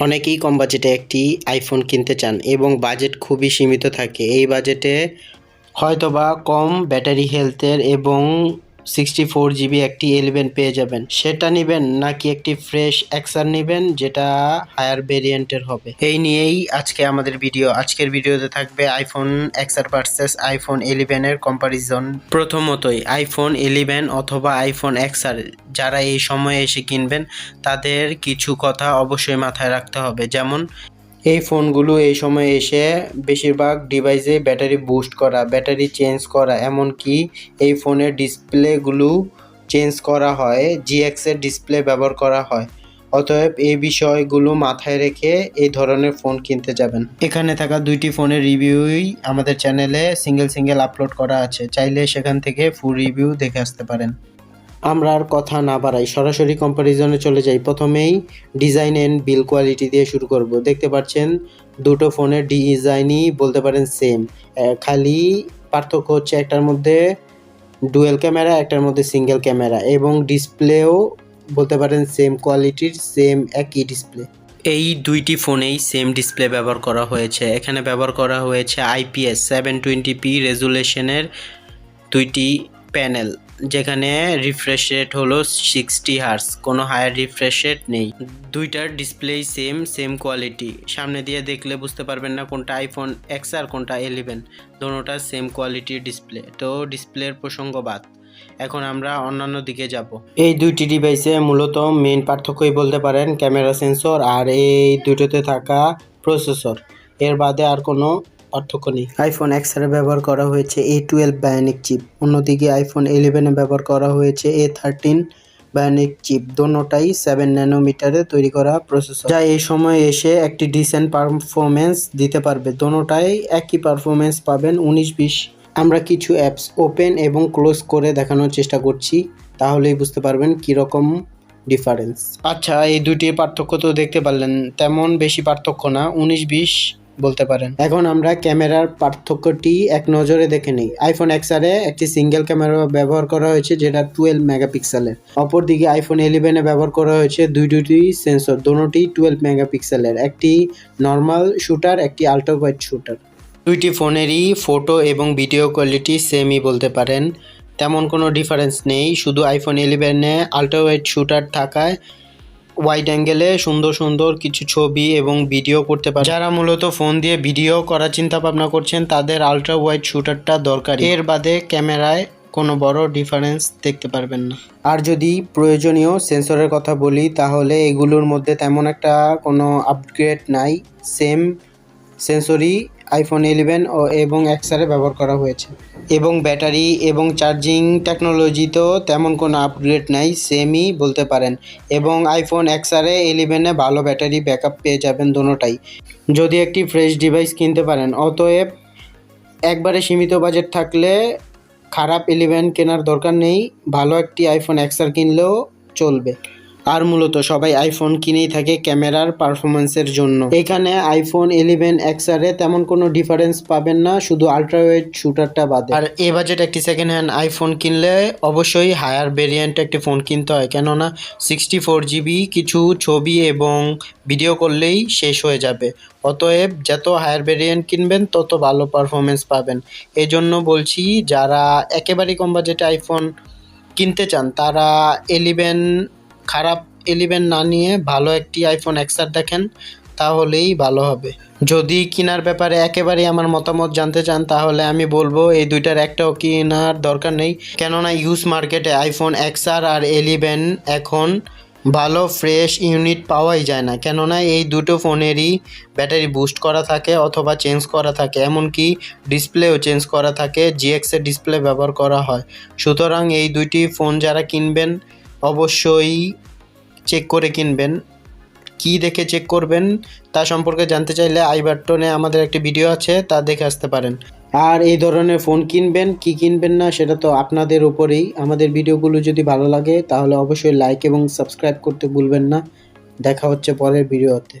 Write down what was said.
অনেকেই কম বাজেটে একটি আইফোন কিনতে চান এবং বাজেট খুবই সীমিত থাকে। এই বাজেটে হয়তোবা কম ব্যাটারি হেলথের এবং সিক্সটি ফোর জিবি একটি এলিভেন পেয়ে যাবেন। সেটা নেবেন নাকি একটি ফ্রেশ এক্সার নেবেন, যেটা হায়ার ভেরিয়েন্টের হবে। এই নিয়েই আজকে আমাদের ভিডিও আজকের ভিডিওতে থাকবে আইফোন এক্সার ভার্সেস আইফোন ইলেভেনের কম্পারিজন প্রথমতই আইফোন ইলেভেন অথবা আইফোন এক্সার যারা এই সময়ে এসে কিনবেন, তাদের কিছু কথা অবশ্যই মাথায় রাখতে হবে। যেমন এই ফোনগুলো এই সময় এসে বেশিরভাগ ডিভাইসে ব্যাটারি বুস্ট করা ব্যাটারি চেঞ্জ করা, এমনকি এই ফোনের ডিসপ্লেগুলো চেঞ্জ করা হয় জিএক্সের ডিসপ্লে ব্যবহার করা হয়। অতএব এই বিষয়গুলো মাথায় রেখে এই ধরনের ফোন কিনতে যাবেন। এখানে থাকা দুইটি ফোনের রিভিউই আমাদের চ্যানেলে সিঙ্গেল সিঙ্গেল আপলোড করা আছে। চাইলে সেখান থেকে ফুল রিভিউ দেখে আসতে পারেন। আমরা আর কথা না বাড়াই, সরাসরি কম্প্যারিজনে চলে যাই। প্রথমেই ডিজাইন অ্যান্ড বিল কোয়ালিটি দিয়ে শুরু করব। দেখতে পাচ্ছেন, দুটো ফোনের ডিজাইনই বলতে পারেন সেম খালি পার্থক্য হচ্ছে একটার মধ্যে ডুয়েল ক্যামেরা একটার মধ্যে সিঙ্গেল ক্যামেরা এবং ডিসপ্লেও বলতে পারেন সেম কোয়ালিটির সেম একই ডিসপ্লে এই দুইটি ফোনেই সেম ডিসপ্লে ব্যবহার করা হয়েছে। এখানে ব্যবহার করা হয়েছে আইপিএস সেভেন টোয়েন্টি পি রেজুলেশনের দুইটি প্যানেল যেখানে রিফ্রেশ রেট হলো সিক্সটি হার্স কোনো হায়ার রিফ্রেশ রেট নেই। দুইটার ডিসপ্লেই সেম সেম কোয়ালিটি সামনে দিয়ে দেখলে বুঝতে পারবেন না কোনটা আইফোন এক্স আর কোনটা এলিভেন দোনোটা সেম কোয়ালিটির ডিসপ্লে তো ডিসপ্লের প্রসঙ্গ বাদ। এখন আমরা অন্যান্য দিকে যাব। এই দুইটি ডিভাইসে মূলত মেন পার্থক্যই বলতে পারেন ক্যামেরা সেন্সর আর এই দুটোতে থাকা প্রসেসর এর বাদে আর কোনো পার্থক্য নেই আইফোন এক্সের ব্যবহার করা হয়েছে এ টুয়েলভ বায়োনিক চিপ অন্যদিকে আইফোন ইলেভেনে ব্যবহার করা হয়েছে এ থার্টিন বায়োনিক চিপ দোনোটাই সেভেন ন্যানোমিটারে তৈরি করা প্রসেসর যা এই সময় এসে একটি ডিসেন্ট পারফরমেন্স দিতে পারবে। দোনোটাই একই পারফরমেন্স পাবেন উনিশ বিশ। আমরা কিছু অ্যাপস ওপেন এবং ক্লোজ করে দেখানোর চেষ্টা করছি, তাহলেই বুঝতে পারবেন কীরকম ডিফারেন্স আচ্ছা এই দুটির পার্থক্য তো দেখতে পারলেন। তেমন বেশি পার্থক্য না। উনিশ বিশ বলতে পারেন। এখন আমরা ক্যামেরার পার্থক্যটি এক নজরে দেখে নিই। আইফোন এক্সআরে একটি সিঙ্গেল ক্যামেরা ব্যবহার করা হয়েছে, যেটা টুয়েলভ মেগাপিক্সেলের অপরদিকে আইফোন ইলেভেনে ব্যবহার করা হয়েছে দুই দুটি সেন্সর দোনোটি টুয়েলভ মেগাপিক্সেলের একটি নর্মাল শুটার একটি আল্ট্রা ওয়াইড শুটার দুইটি ফোনেরই ফটো এবং ভিডিও কোয়ালিটি সেমই বলতে পারেন। তেমন কোনো ডিফারেন্স নেই। শুধু আইফোন ইলেভেনে আল্ট্রা ওয়াইড শুটার থাকায় ওয়াইড অ্যাঙ্গেলে সুন্দর সুন্দর কিছু ছবি এবং ভিডিও করতে পারে যারা মূলত ফোন দিয়ে ভিডিও করার চিন্তা ভাবনা করছেন, তাদের আলট্রা ওয়াইড শুটারটা দরকার এর বাদে ক্যামেরায় কোনো বড় ডিফারেন্স দেখতে পারবেন না। আর যদি প্রয়োজনীয় সেন্সরের কথা বলি, তাহলে এগুলোর মধ্যে তেমন একটা কোনো আপগ্রেড নাই। সেম সেন্সরই আইফোন ইলেভেন ও এবং এক্সারে ব্যবহার করা হয়েছে। এবং ব্যাটারি এবং চার্জিং টেকনোলজিতেও তেমন কোনো আপগ্রেড নাই সেমই বলতে পারেন। এবং আইফোন এক্সারে ইলেভেনে ভালো ব্যাটারি ব্যাকআপ পেয়ে যাবেন দোনোটাই যদি একটি ফ্রেশ ডিভাইস কিনতে পারেন, অতএব একবারে সীমিত বাজেট থাকলে খারাপ ইলেভেন কেনার দরকার নেই, ভালো একটি আইফোন এক্সার কিনলেও চলবে। আর মূলত সবাই আইফোন কিনেই থাকে ক্যামেরার পারফরমেন্সের জন্য। এখানে আইফোন ইলেভেন এক্সারে তেমন কোনো ডিফারেন্স পাবেন না, শুধু আলট্রাওয়েড শুটারটা বাদে। আর এ বাজেট একটি সেকেন্ড হ্যান্ড আইফোন কিনলে অবশ্যই হায়ার ভেরিয়েন্ট একটি ফোন কিনতে হয়, কেননা সিক্সটি ফোর জিবি কিছু ছবি এবং ভিডিও করলেই শেষ হয়ে যাবে। অতএব যত হায়ার ভেরিয়েন্ট কিনবেন, তত ভালো পারফরমেন্স পাবেন। এজন্য বলছি, যারা একেবারেই কম বাজেটে আইফোন কিনতে চান, তারা এলিভেন খারাপ এলিভেন না নিয়ে ভালো একটি আইফোন এক্সার দেখেন, তাহলেই ভালো হবে। যদি কেনার ব্যাপারে একেবারেই আমার মতামত জানতে চান, তাহলে আমি বলব এই দুইটার একটাও কেনার দরকার নেই। কেননা ইউজ মার্কেটে আইফোন এক্সআর আর এলিভেন এখন ভালো ফ্রেশ ইউনিট পাওয়াই যায় না। কেননা এই দুটো ফোনেরই ব্যাটারি বুস্ট করা থাকে অথবা চেঞ্জ করা থাকে। এমনকি ডিসপ্লেও চেঞ্জ করা থাকে। জিএক্সের ডিসপ্লে ব্যবহার করা হয়। সুতরাং এই দুইটি ফোন যারা কিনবেন অবশ্যই চেক করে কিনবেন। কি দেখে চেক করবেন তা সম্পর্কে জানতে চাইলে আইবারটনে আমাদের একটি ভিডিও আছে, তা দেখে আসতে পারেন। আর এই ধরনের ফোন কিনবেন, কি কিনবেন না, সেটা তো আপনাদের উপরেই। আমাদের ভিডিওগুলো যদি ভালো লাগে, তাহলে অবশ্যই লাইক এবং সাবস্ক্রাইব করতে ভুলবেন না। দেখা হচ্ছে পরের ভিডিওতে